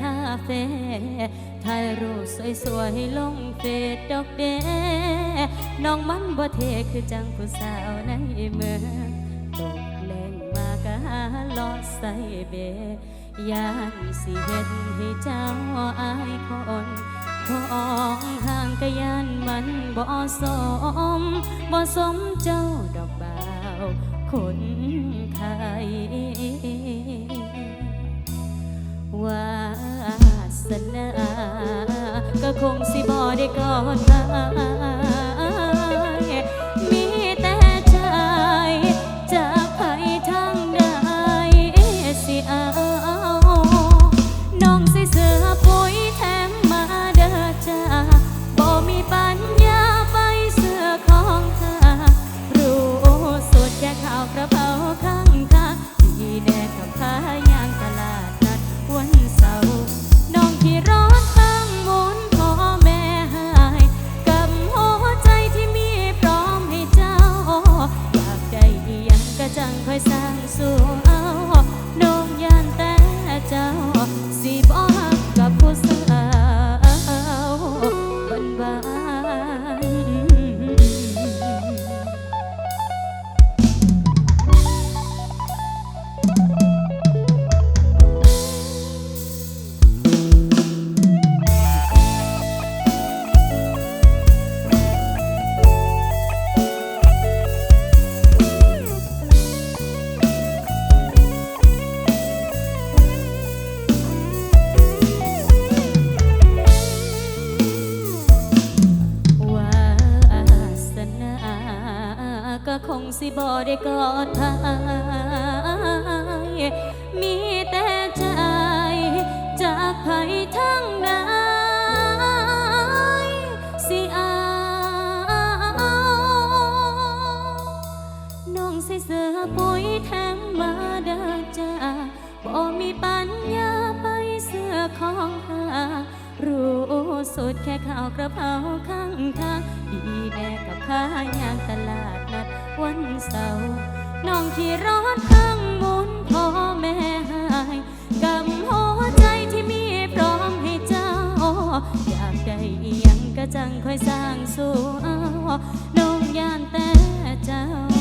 คาเฟ่ถ่ายรูปสวยๆลงเฟซดอกเดน้องมันบ่เทคือจังผู้สาวในเมืองตกแรงมากะหาลอใส่เบยานสิเห็นให้เจ้าอายคนของทางกะยานมันบ่สมบ่สมเจ้าดอกบ่าวคนไทย วาสนา ก็คงสิบ่ได้กอดหา สิบ่ได้กอดทายมีแต่ใจจากไผทั้งใดสิเอาน้องใส่เสื้อปุ๋ยแถมมาเด้อจ้าบ่มีปัญญาไปเสื้อของหารู้สุดแค่ข่าวกระเพราข้างทาง ดีแม่กับข้ายางตลาดนัดวันเสาร์น้องขี่รถข้างหมุนพ่อแม่หายกำหัวใจที่มีพร้อมให้เจ้า อยากได้อีหยังก็จังค่อยสร้างสู่เอาน้องยานแต่เจ้า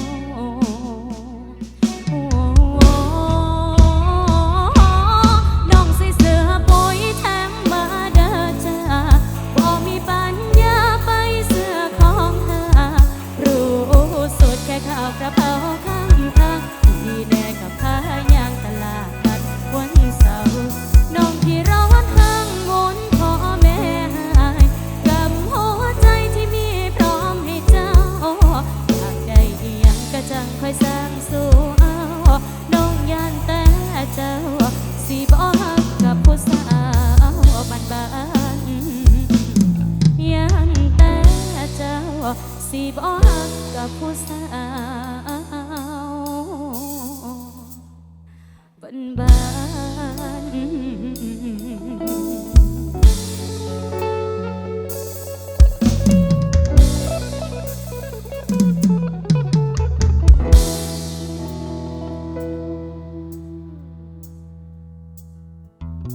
ข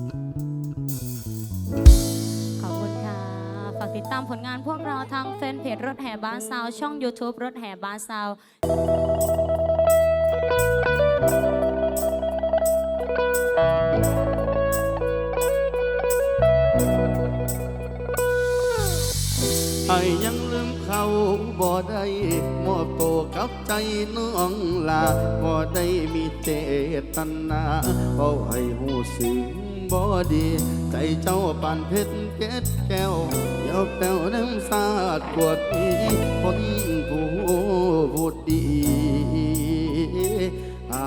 อบคุณค่ะ ฝากติดตามผลงานพวกเราทางแฟนเพจรถแห่บ้านซาว ช่อง YouTube รถแห่บ้านซาวไอ้ยังลืมเขาบ่ได้มอบตัวกับใจน้องลาบ่ได้มีเจตนาเอาให้หูสึง บ่ดี ใจเจ้าปานเพชรเก็ดแก้วเดี๋ยวแป้วน้ำสาดกวดมีคนผู้พูดดีไอ้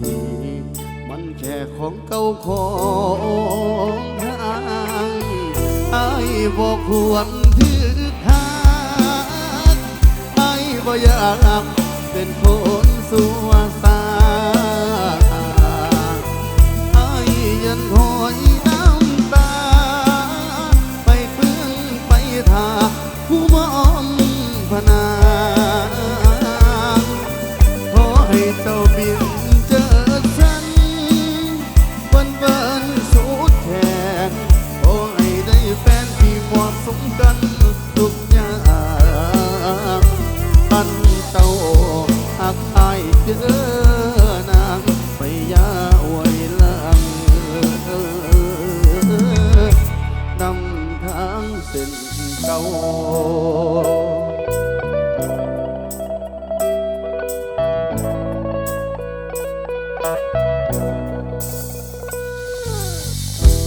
ดีมันแค่ของเก่าของทางไอ้บ่ควรถือทางไอ้บ่อยากเป็นคนสัว หักอายเจอนางไปยาอวยลังนำทางเส้นเก่า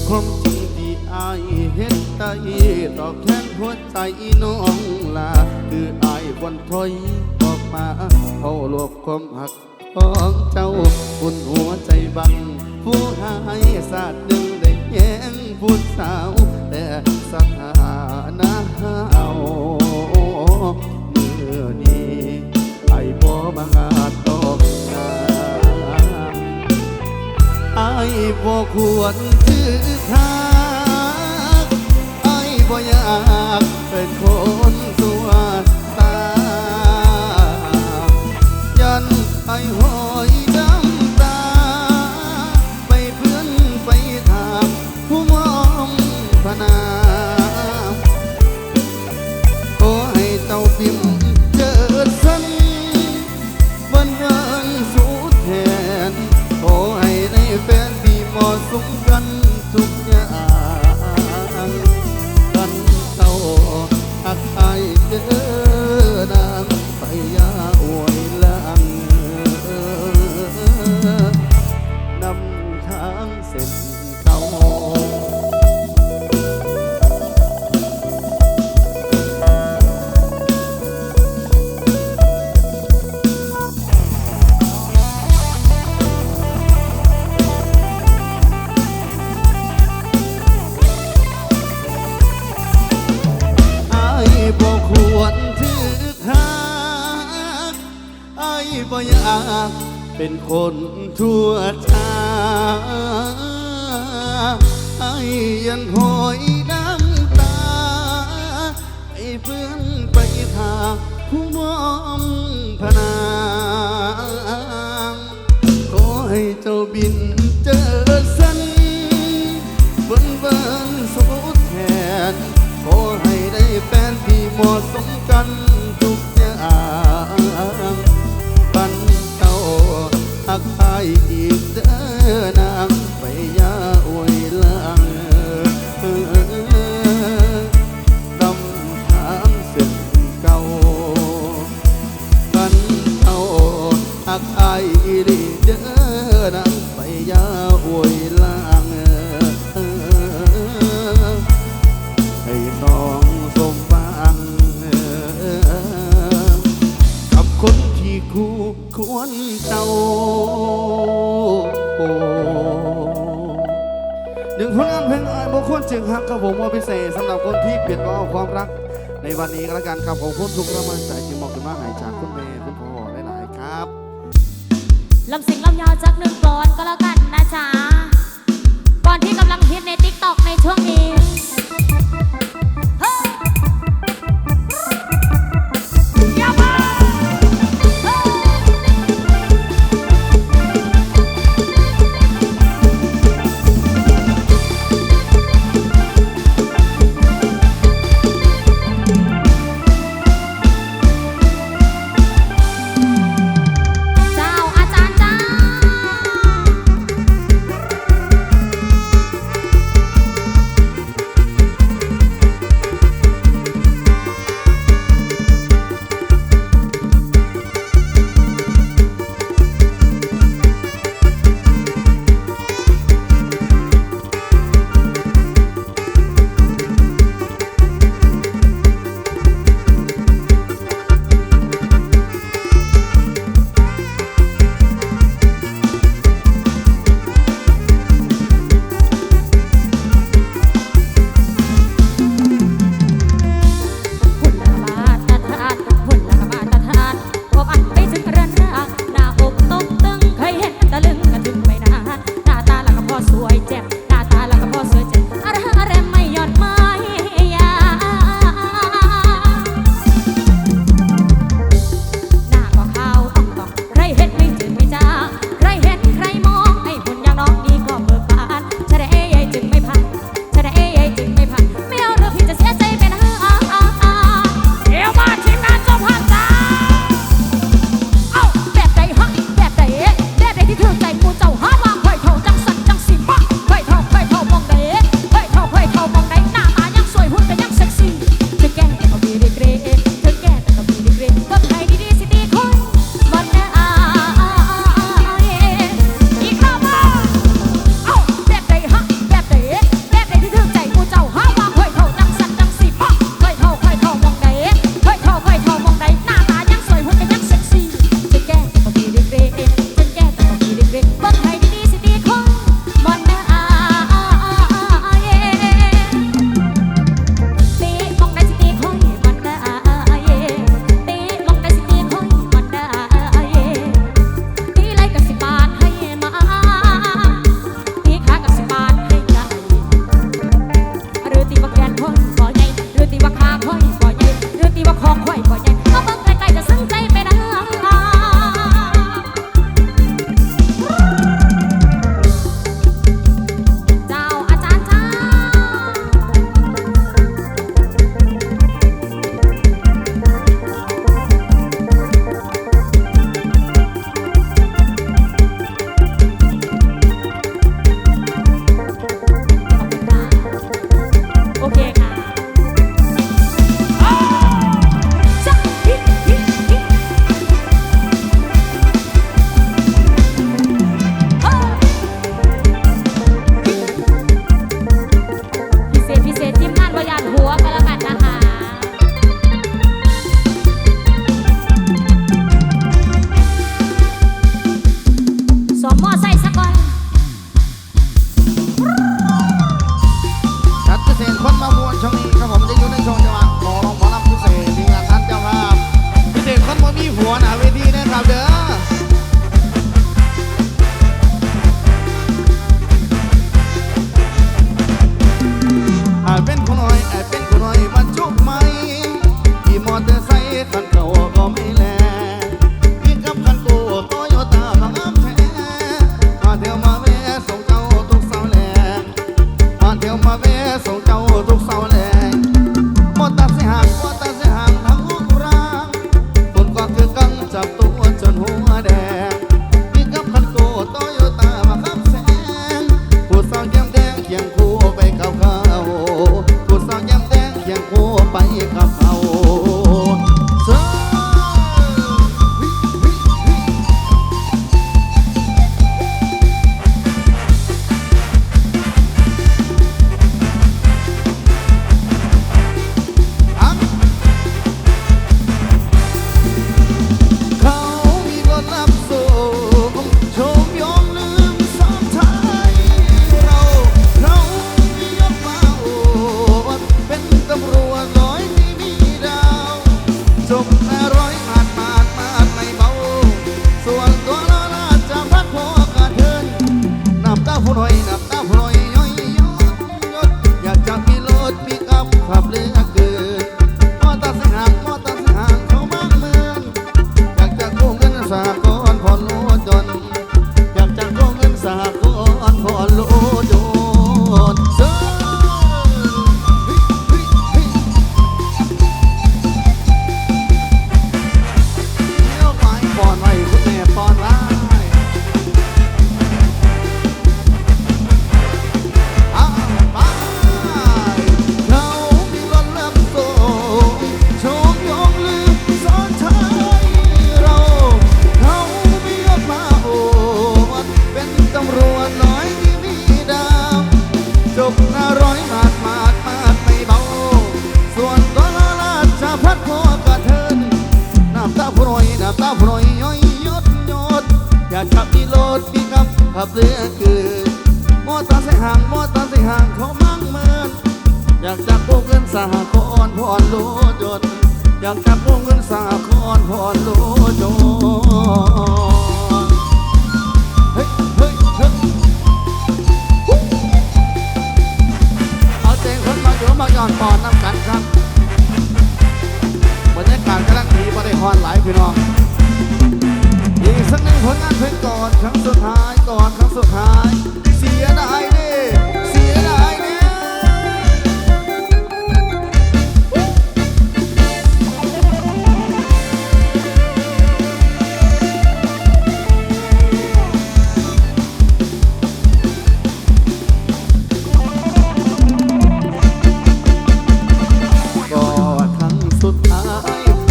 ความจริงที่อายเห็นใจตอกแทนหัวใจน้องลาคืออายวันถอย มาเอาโลกความหักของเจ้าคุณหัวใจบัง ผู้หายสาดหนึ่งได้แย้งผู้สาว แต่สถานะเอาเมื่อนี้ไอ้บ่บังาจตอบหน้าไอ้บ่ควรถือทาง เบ่อยากเป็นคนทั่วชาไอ้ยันหอยน้ำตาไอ้เพื่อนไปทางผู้มองพนางขอให้เจ้าบินเจอสันเบิ่นเบิ่นสุดแทนขอให้ได้แฟนที่เหมาะสมกัน หักอายอีกเด้อนางไปยาอวยลังดำถามเส้นเก่ากันเอาหักอ จึงฮักกับผมว่าพิเศษสำหรับคนที่เปลี่ยนว่าความรัก ในวันนี้ก็แล้วกันครับขอบคุณทุกกำลังใจที่มอบกันมาให้จากคุณแม่คุณพ่อหลายๆครับลำเสิงลำยาวจากหนึ่งกลอนก็แล้วกันนะจ๊ะก่อนที่กำลังฮิตในติ๊กต็อกในช่วง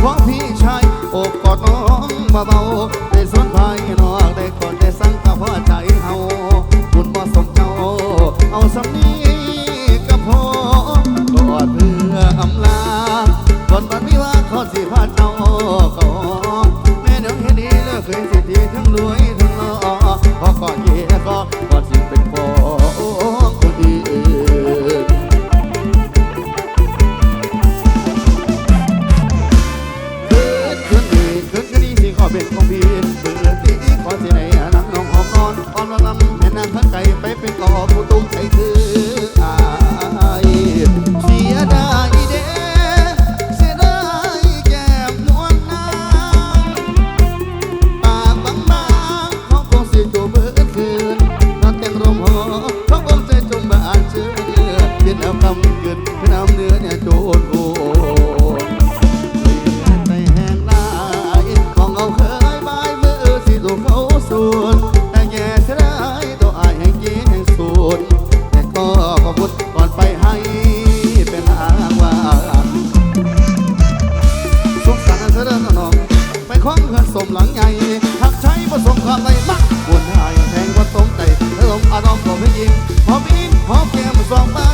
ของพี่ชายอบกอดน้องเบาๆได้สวนใานอกได้กอดได้สั่งกับพ่อใจเอาบุญบ่สมเจ้า เอาสำนีกับพ่อกอดเพื่ออำลาก่อนบัดนี้ว่าขอสิพาเจ้า หอมอินหอมแก้มสองใบ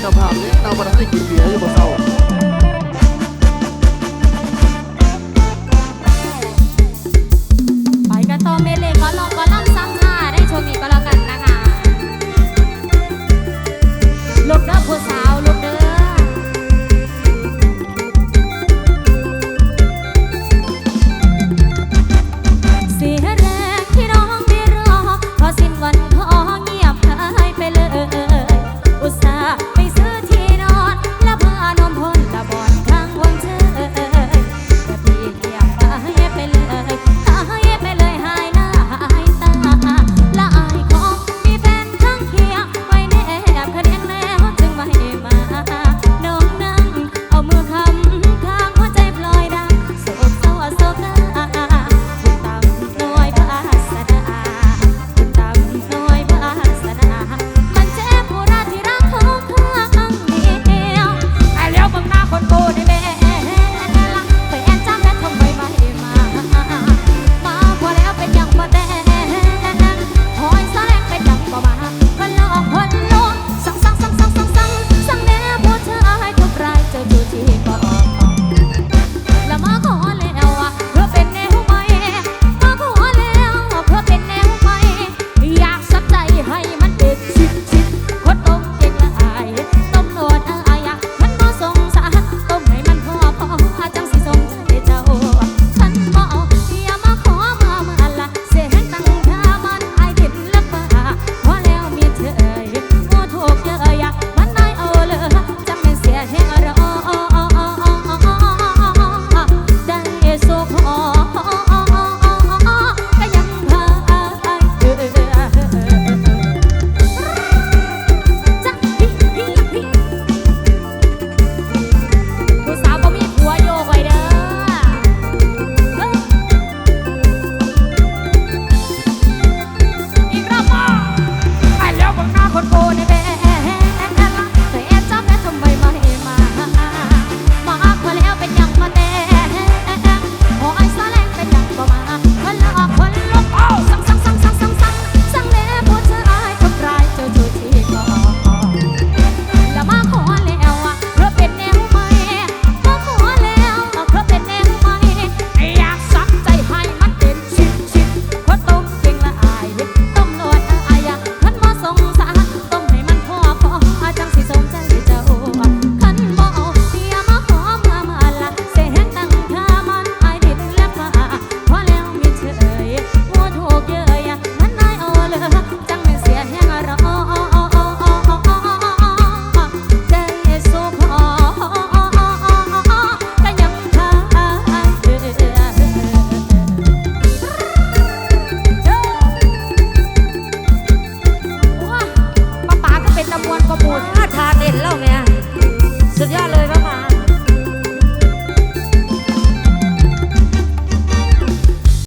เจ้าภาพเลี้ยงเราปทำบให้กินเบียร์อยู่บนเสา